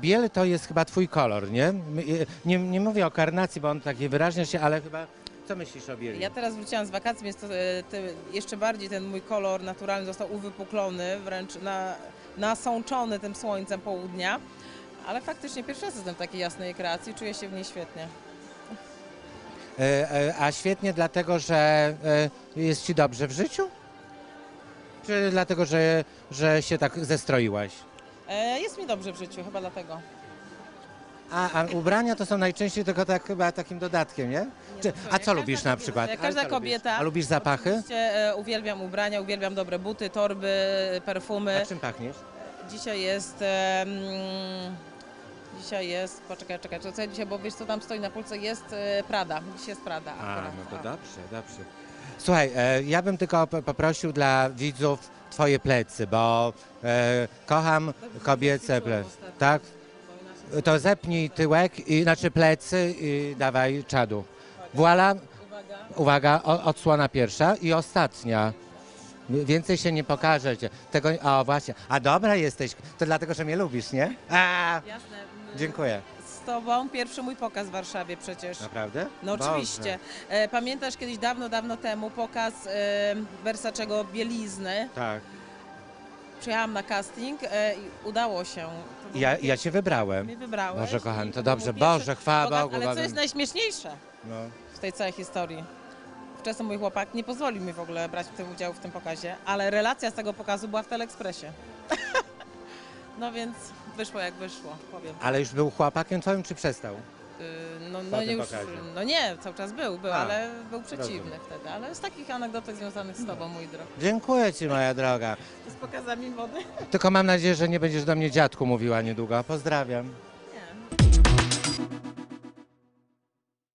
Biel to jest chyba twój kolor, nie? My- Nie, nie mówię o karnacji, bo on taki wyraźnie się, ale chyba... Co myślisz o bieli? Ja teraz wróciłam z wakacji, więc to, e, jeszcze bardziej ten mój kolor naturalny został uwypuklony, wręcz na, nasączony tym słońcem południa. Ale faktycznie pierwszy raz jestem w takiej jasnej kreacji, czuję się w niej świetnie. E, e, A świetnie dlatego, że e, jest ci dobrze w życiu? Czy dlatego, że, że się tak zestroiłaś? E, Jest mi dobrze w życiu, chyba dlatego. A, a ubrania to są najczęściej tylko tak chyba takim dodatkiem, nie? Czy, a co lubisz na kobieta, przykład? Jak każda kobieta. A lubisz zapachy? Oczywiście e, uwielbiam ubrania, uwielbiam dobre buty, torby, perfumy. A czym pachniesz? Dzisiaj jest. dzisiaj jest. Poczekaj, czekaj, co dzisiaj, bo wiesz co tam stoi na półce? Jest e, Prada. Dzisiaj jest Prada. A, akurat. no to A. dobrze, dobrze. Słuchaj, e, ja bym tylko po- poprosił dla widzów twoje plecy, bo e, kocham Dobrze, kobiece plecy. Tak? Inaczej- To zepnij tyłek, i, znaczy plecy i dawaj czadu. Voila, Uwaga. o, odsłona pierwsza i ostatnia. Więcej się nie pokaże. Tego, o właśnie, a dobra jesteś, to dlatego, że mnie lubisz, nie? A, Jasne. dziękuję. Z tobą pierwszy mój pokaz w Warszawie przecież. Naprawdę? No Boże. oczywiście. E, pamiętasz kiedyś dawno, dawno temu pokaz e, Versacego bielizny? Tak. Przyjechałam na casting e, i udało się. To był Ja, ja cię wybrałem. Mnie wybrałeś. Boże i kochany, to był dobrze. mój pierwszy Boże, chwała pokaz, Bogu. Ale co jest najśmieszniejsze No. w tej całej historii? Wczesny mój chłopak nie pozwolił mi w ogóle brać w tym udziału w tym pokazie, ale relacja z tego pokazu była w Teleekspresie. no więc wyszło jak wyszło, powiem. Ale już był chłopakiem twoim, czy przestał? Y, no, no, już, no nie, cały czas był, był, A, ale był przeciwny rozumiem. wtedy. Ale z takich anegdotek związanych z tobą, mój drogi. Dziękuję ci, moja droga. Z pokazami wody? Tylko mam nadzieję, że nie będziesz do mnie dziadku mówiła niedługo. Pozdrawiam. Nie.